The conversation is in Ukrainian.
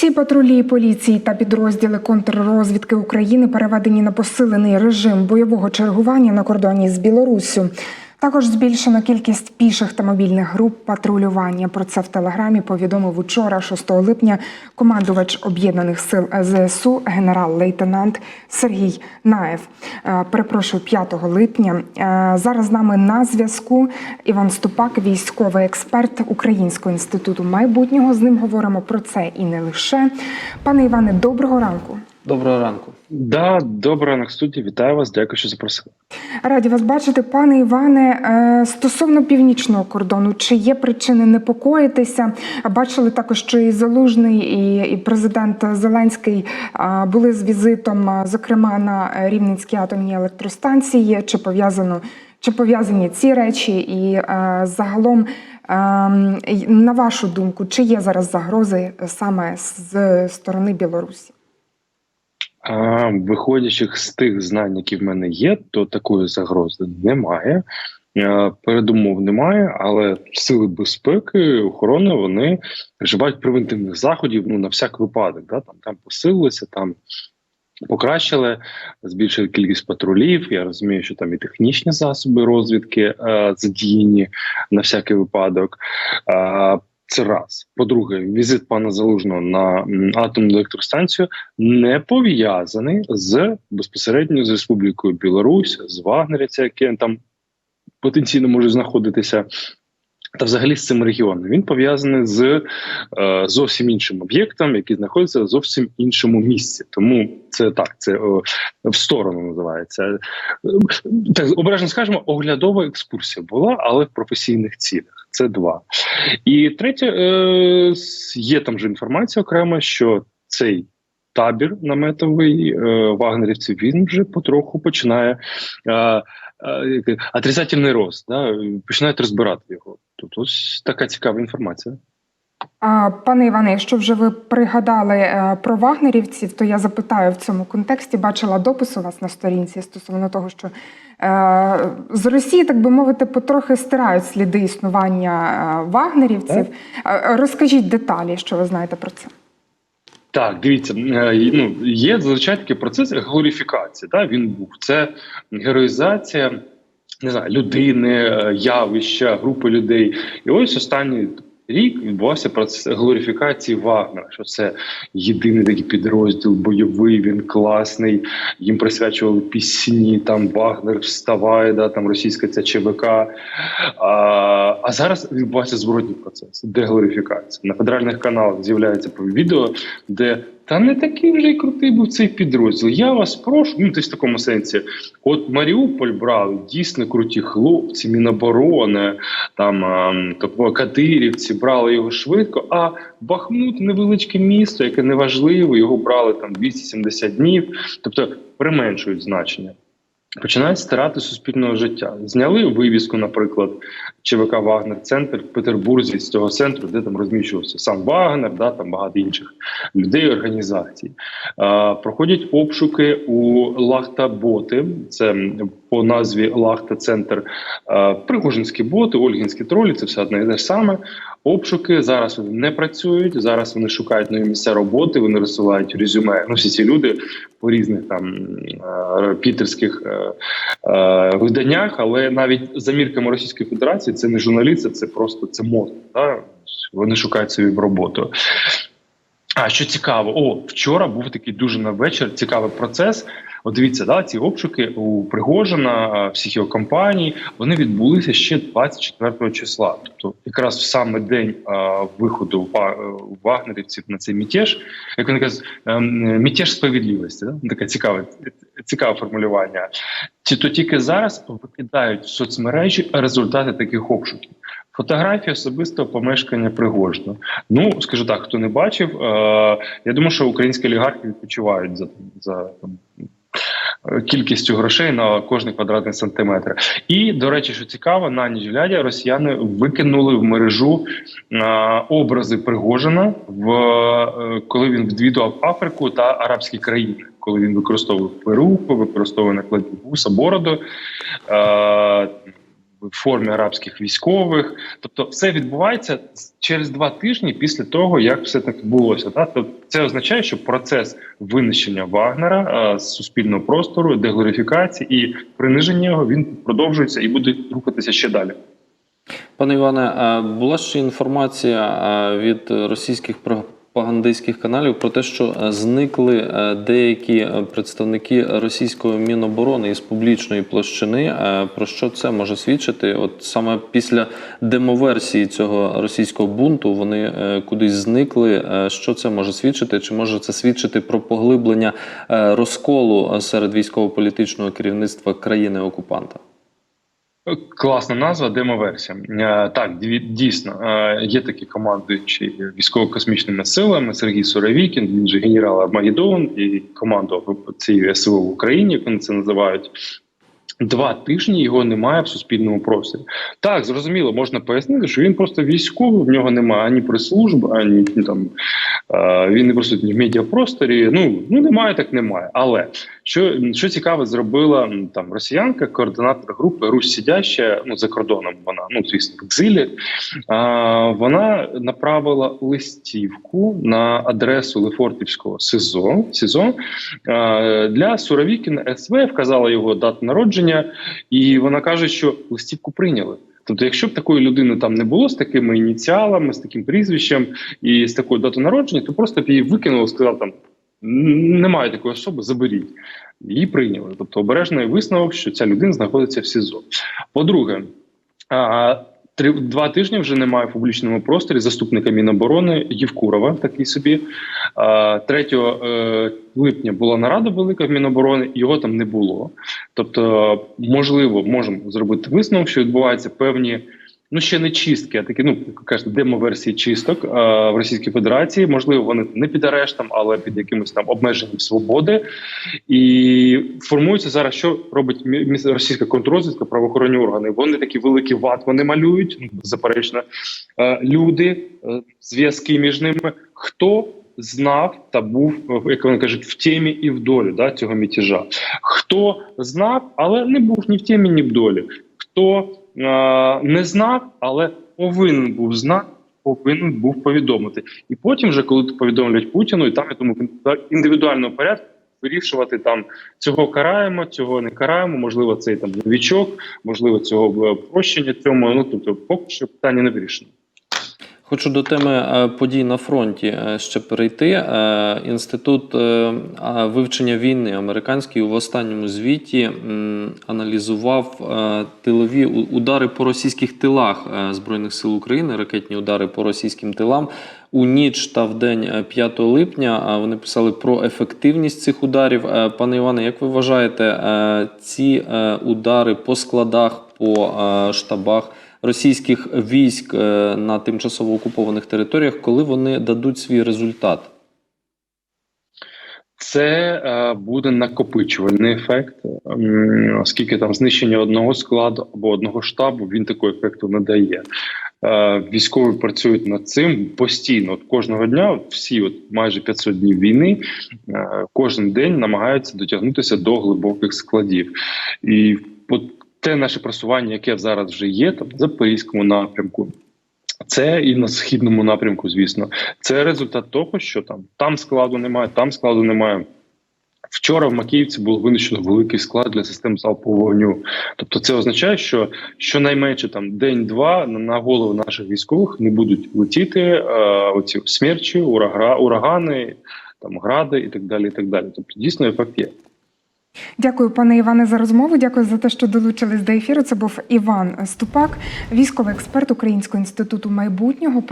Всі патрулі поліції та підрозділи контррозвідки України переведені на посилений режим бойового чергування на кордоні з Білоруссю. Також збільшено кількість піших та мобільних груп патрулювання. Про це в телеграмі повідомив учора, 6 липня, командувач об'єднаних сил ЗСУ, генерал-лейтенант Сергій Наєв. Е, Перепрошую, 5 липня. Е, Зараз з нами на зв'язку Іван Ступак, військовий експерт Українського інституту майбутнього. З ним говоримо про це і не лише. Пане Іване, доброго ранку. Доброго ранку. Да, доброго ранок, студії. Вітаю вас. Дякую, що запросили. Раді вас бачити, пане Іване. Е, Стосовно північного кордону, чи є причини непокоїтися? Бачили також, що і Залужний, і, президент Зеленський е, були з візитом, е, зокрема на Рівненській атомній електростанції. Чи пов'язано чи пов'язані ці речі? І загалом, е, на вашу думку, чи є зараз загрози саме з сторони Білорусі? А, виходячи з тих знань, які в мене є, то такої загрози немає. Е, Передумов немає, але сили безпеки, охорони вони вживають превентивних заходів ну на всяк випадок. Да? Там там посилилися, там покращили, збільшили кількість патрулів. Я розумію, що там і технічні засоби розвідки е, задіяні на всякий випадок. Е, це раз. По-друге, візит пана Залужного на атомну електростанцію не пов'язаний з безпосередньо з Республікою Білорусь, з Вагнерівця, яке там потенційно може знаходитися. Та взагалі з цим регіоном він пов'язаний з е, зовсім іншим об'єктом, який знаходиться в зовсім іншому місці. Тому це так, це о, в сторону називається. Е, Так обережно скажемо, оглядова екскурсія була, але в професійних цілях. Це два. І третє, е, є там же інформація окремо, що цей табір наметовий е, вагнерівців він вже потроху починає е, е, отрицательний рост, да, починають розбирати його. Тут ось така цікава інформація. Пане Іване, якщо вже ви пригадали е, про вагнерівців, то я запитаю в цьому контексті. Бачила допис у вас на сторінці стосовно того, що е, з Росії, так би мовити, потрохи стирають сліди існування е, вагнерівців. Е, Розкажіть деталі, що ви знаєте про це. Так, дивіться, е, ну є зазвичай такий процес глорифікації. Та Він був це героїзація не знаю, людини, е, явища, групи людей. І ось останній рік відбувався процес глорифікації Вагнера. Що це єдиний такий підрозділ, бойовий, він класний. Їм присвячували пісні. Там Вагнер вставає, да там російська ця ЧВК. А, а зараз відбувається зворотній процес деглорифікація. На федеральних каналах з'являється відео, де та не такий вже й крутий був цей підрозділ. Я вас прошу, ну десь в такому сенсі. От Маріуполь брали дійсно круті хлопці, Міноборони, там тобто Кадирівці брали його швидко. А Бахмут невеличке місто, яке неважливо, його брали там 270 днів, тобто применшують значення. Починають стирати суспільного життя. Зняли вивіску, наприклад, ЧВК Вагнер Центр в Петербурзі з цього центру, де там розміщувався сам Вагнер, да, там багато інших людей, організацій. Е, проходять обшуки у Лахта-боти. Це по назві Лахта Центр. Е, Пригожинські боти, Ольгінські тролі, це все одне і те ж саме. Обшуки зараз вони не працюють. Зараз вони шукають нові місця роботи. Вони розсилають резюме. Ну всі ці люди по різних там е, пітерських е, виданнях, але навіть за мірками Російської Федерації це не журналісти, це просто це мозок. Да? Вони шукають собі роботу. А що цікаво, о, вчора був такий дуже на вечір цікавий процес. От дивіться, да, ці обшуки у Пригожина, всіх його компаній, вони відбулися ще 24 числа. Тобто, якраз в саме день а, виходу ва- вагнерівців на цей мятеж, як вони кажуть, ем, мятеж справедливості. Да? Таке цікаве, цікаве формулювання. Чи то тільки зараз викидають в соцмережі результати таких обшуків? Фотографії особистого помешкання Пригожина. Ну скажу так, хто не бачив. Е, я думаю, що українські олігархи відпочивають за за там, кількістю грошей на кожний квадратний сантиметр. І до речі, що цікаво, на ніч глядя росіяни викинули в мережу е, образи Пригожина в е, коли він відвідував Африку та арабські країни. Коли він використовував перуку, використовував накладні вуса, бороду. Е, в формі арабських військових. Тобто, все відбувається через два тижні після того, як все так відбулося. Так? Тобто, це означає, що процес винищення Вагнера е, з суспільного простору, деглорифікації і приниження його він продовжується і буде рухатися ще далі. Пане Іване, була ще інформація від російських пропагандистських каналів про те, що е, зникли е, деякі е, представники російської міноборони із публічної площини. Про що це може свідчити? От саме після демоверсії цього російського бунту вони кудись зникли. Що це може свідчити? Чи може це свідчити про поглиблення розколу серед військово-політичного керівництва країни окупанта? Класна назва, демоверсія. Е, Так, дійсно е, є такі командуючі військово-космічними силами. Сергій Суровікін, він же генерал Армагеддон і командував цією СВО в Україні, як вони це називають. Два тижні його немає в суспільному просторі. Так, зрозуміло, можна пояснити, що він просто військовий, в нього немає ані прес-служби, ані ну, там він не присутній в медіапросторі. Ну ну немає, так немає. Але що, що цікаво, зробила там росіянка, координатор групи Русь сидяща, ну за кордоном вона, ну звісно, в екзилі. А, вона направила листівку на адресу Лефортівського СИЗО, СІЗО а, для Суровікіна СВ, вказала його дату народження, і вона каже, що листівку прийняли. Тобто, якщо б такої людини там не було з такими ініціалами, з таким прізвищем і з такою датою народження, то просто б її викинули, сказав там. Немає такої особи, заберіть. Її прийняли. Тобто обережний висновок, що ця людина знаходиться в СІЗО. По-друге, три, два тижні вже немає в публічному просторі заступника Міноборони Євкурова, такий собі. А, 3 е, липня була нарада велика в Міноборони, його там не було. Тобто, можливо, можемо зробити висновок, що відбуваються певні. Ну, ще не чистки, а такі, ну як кажуть, демо-версії чисток а, в Російській Федерації. Можливо, вони не під арештом, але під якимось там обмеженням свободи. І формується зараз, що робить російська контррозвідка, правоохоронні органи. Вони такі великі ват, вони малюють, ну, заперечно. Е, люди, е, зв'язки між ними. Хто знав та був, е, як вони кажуть, в темі і в долі да, цього мятежа? Хто знав, але не був ні в темі, ні в долі. Хто не знав, але повинен був знати. Повинен був повідомити, і потім, вже коли повідомлять Путіну, і там я думаю, індивідуального порядку вирішувати там цього караємо, цього не караємо. Можливо, цей там новічок, можливо, цього е, прощення цьому. Ну тобто, поки що питання не вирішено. Хочу до теми е, подій на фронті е, ще перейти. Е, Інститут вивчення війни американський в останньому звіті аналізував тилові удари по російських тилах Збройних сил України, ракетні удари по російським тилам. У ніч та в день е, 5 липня вони писали про ефективність цих ударів. Пане Іване, як ви вважаєте, ці удари по складах, по штабах російських військ е, на тимчасово окупованих територіях, коли вони дадуть свій результат? Це е, буде накопичувальний ефект, оскільки там знищення одного складу або одного штабу він такого ефекту не дає. Е, військові працюють над цим постійно. От кожного дня, всі, от майже 500 днів війни, е, кожен день намагаються дотягнутися до глибоких складів. І от те наше просування, яке зараз вже є, там на запорізькому напрямку. Це і на східному напрямку, звісно, це результат того, що там там складу немає, там складу немає. Вчора в Макіївці було винищено великий склад для систем залпового вогню. Тобто, це означає, що щонайменше там день-два на голову наших військових не будуть летіти е, оці смерчі, урагани, там гради і так далі. І так далі. Тобто, дійсно ефект є. Дякую, пане Іване, за розмову. Дякую за те, що долучились до ефіру. Це був Іван Ступак, військовий експерт Українського інституту майбутнього.